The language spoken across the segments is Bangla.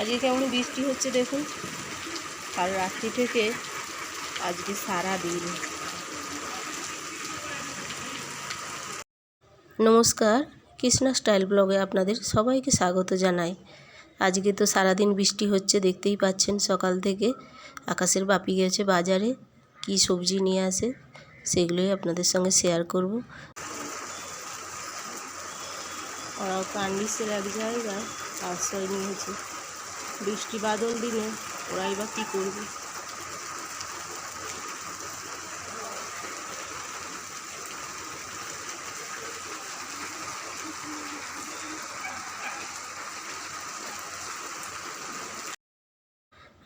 আজকে কেমন বৃষ্টি হচ্ছে দেখুন। কাল রাত্রি থেকে আজকে সারা দিন নমস্কার, কৃষ্ণা স্টাইল ব্লগে আপনাদের সবাইকে স্বাগত জানাই। আজকে তো সারাদিন বৃষ্টি হচ্ছে, দেখতেই পাচ্ছেন সকাল থেকে। আকাশের বাপি গেছে বাজারে, কি সবজি নিয়ে আসে সেগুলোই আপনাদের সঙ্গে শেয়ার করব। ওরাও কান্ডিসের এক জায়গায় আশ্রয় নিয়েছে। বৃষ্টি বাদল দিনে ওরাই বা কী করবে?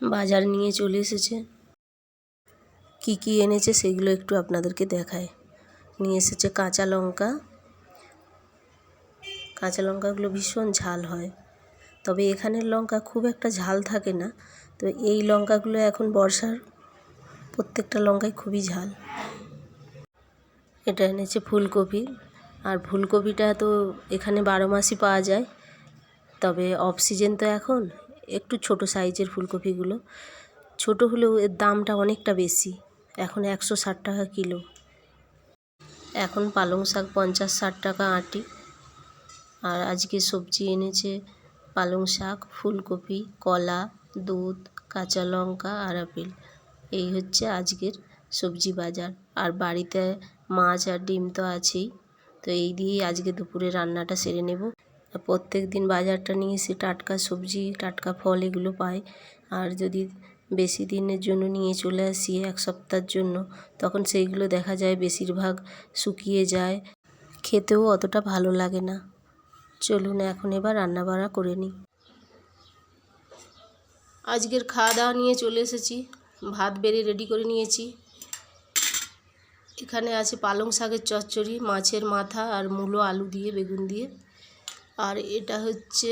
বাজার নিয়ে চলে এসেছে। কি কি এনেছে সেগুলো একটু আপনাদেরকে দেখায় নিয়ে এসেছে কাঁচা লঙ্কা। কাঁচা লঙ্কাগুলো ভীষণ ঝাল হয়। তবে এখানের লঙ্কা খুব একটা ঝাল থাকে না। তো এই লঙ্কাগুলো এখন বর্ষার প্রত্যেকটা লঙ্কায় খুবই ঝাল। এটা এনেছে ফুলকপি। আর ফুলকপিটা তো এখানে বারো মাসই পাওয়া যায়। তবে অফ সিজন তো এখন। একটু ছোট সাইজের ফুলকপিগুলো। ছোট হলেও এর দামটা অনেকটা বেশি। এখন একশো ষাট টাকা কিলো। এখন পালং শাক পঞ্চাশ ষাট টাকা আঁটি। আর আজকে সবজি এনেছে পালং শাক, ফুলকপি, কলা, দুধ, কাঁচা লঙ্কা আর আপেল। এই হচ্ছে আজকের সবজি বাজার। আর বাড়িতে মাছ আর ডিম তো আছেই। তো এই দিয়েই আজকে দুপুরে রান্নাটা সেরে নেব। প্রত্যেক দিন বাজারটা নিয়ে এসে টাটকা সবজি, টাটকা ফল এগুলো পাই। আর যদি বেশি দিনের জন্য নিয়ে চলে আসি এক সপ্তাহের জন্য, তখন সেইগুলো দেখা যায় বেশিরভাগ শুকিয়ে যায়। খেতেও অতটা ভালো লাগে না। চলুন এখন এবার রান্নাবাড়া করে নিই। আজকের খাওয়া দাওয়া নিয়ে চলে এসেছি। ভাত বেড়ে রেডি করে নিয়েছি। এখানে আছে পালং শাকের চচ্চড়ি, মাছের মাথা আর মূলো, আলু দিয়ে, বেগুন দিয়ে। আর এটা হচ্ছে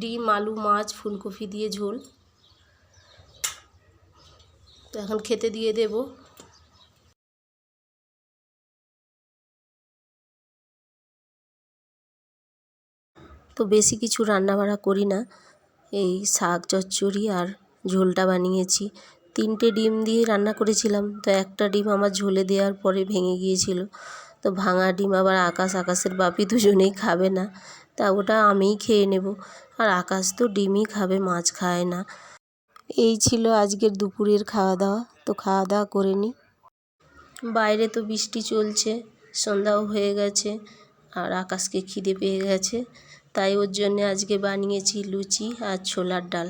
ডিম, আলু, মাছ, ফুলকপি দিয়ে ঝোল। তো এখন খেতে দিয়ে দেব। তো বেশি কিছু রান্না বাড়া করি না। এই শাক, চচ্চড়ি আর ঝোলটা বানিয়েছি। তিনটে ডিম দিয়ে রান্না করেছিলাম। তো একটা ডিম আমার ঝোলে দেওয়ার পরে ভেঙে গিয়েছিল। তো ভাঙা ডিম আবার আকাশ, আকাশের বাপি দুজনেই খাবে না। তা ওটা আমিই খেয়ে নেব। আর আকাশ তো ডিমই খাবে, মাছ খায় না। এই ছিল আজকের দুপুরের খাওয়া দাওয়া তো খাওয়া দাওয়া করে নিই বাইরে তো বৃষ্টি চলছে, সন্ধ্যাও হয়ে গেছে, আর আকাশকে খিদে পেয়ে গেছে। তাই ওর জন্যে আজকে বানিয়েছি লুচি আর ছোলার ডাল।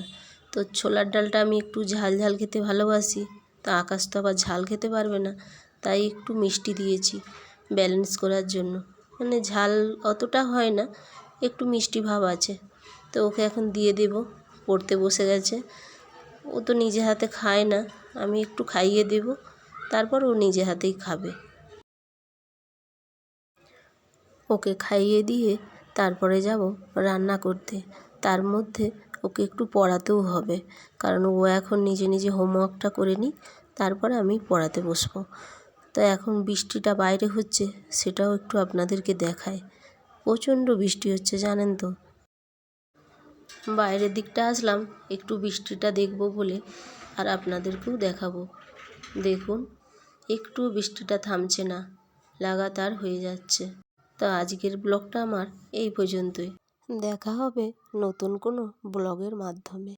তো ছোলার ডালটা আমি একটু ঝাল ঝাল খেতে ভালোবাসি, তা আকাশ তো আবার ঝাল খেতে পারবে না, তাই একটু মিষ্টি দিয়েছি ব্যালেন্স করার জন্য। মানে ঝাল অতটা হয় না, একটু মিষ্টি ভাব আছে। তো ওকে এখন দিয়ে দেব, পড়তে বসে গেছে। ও তো নিজে হাতে খায় না, আমি একটু খাইয়ে দেব, তারপর ও নিজে হাতেই খাবে। ওকে খাইয়ে দিয়ে তারপরে যাব রান্না করতে। তার মধ্যে ওকে একটু পড়াতেও হবে, কারণ ও এখন নিজে নিজে হোমওয়ার্কটা করে নিক, তারপরে আমি পড়াতে বসবো। তো এখন বৃষ্টিটা বাইরে হচ্ছে, সেটাও একটু আপনাদেরকে দেখায়। প্রচণ্ড বৃষ্টি হচ্ছে, জানেন তো। বাইরের দিকটা আসলাম, একটু বৃষ্টিটা দেখব বলে আর আপনাদেরকেও দেখাবো। দেখুন একটু বৃষ্টিটা থামছে না, লাগাতার হয়ে যাচ্ছে। তো আজকের ব্লগটা আমার এই পর্যন্তই। দেখা হবে নতুন কোনো ব্লগের মাধ্যমে।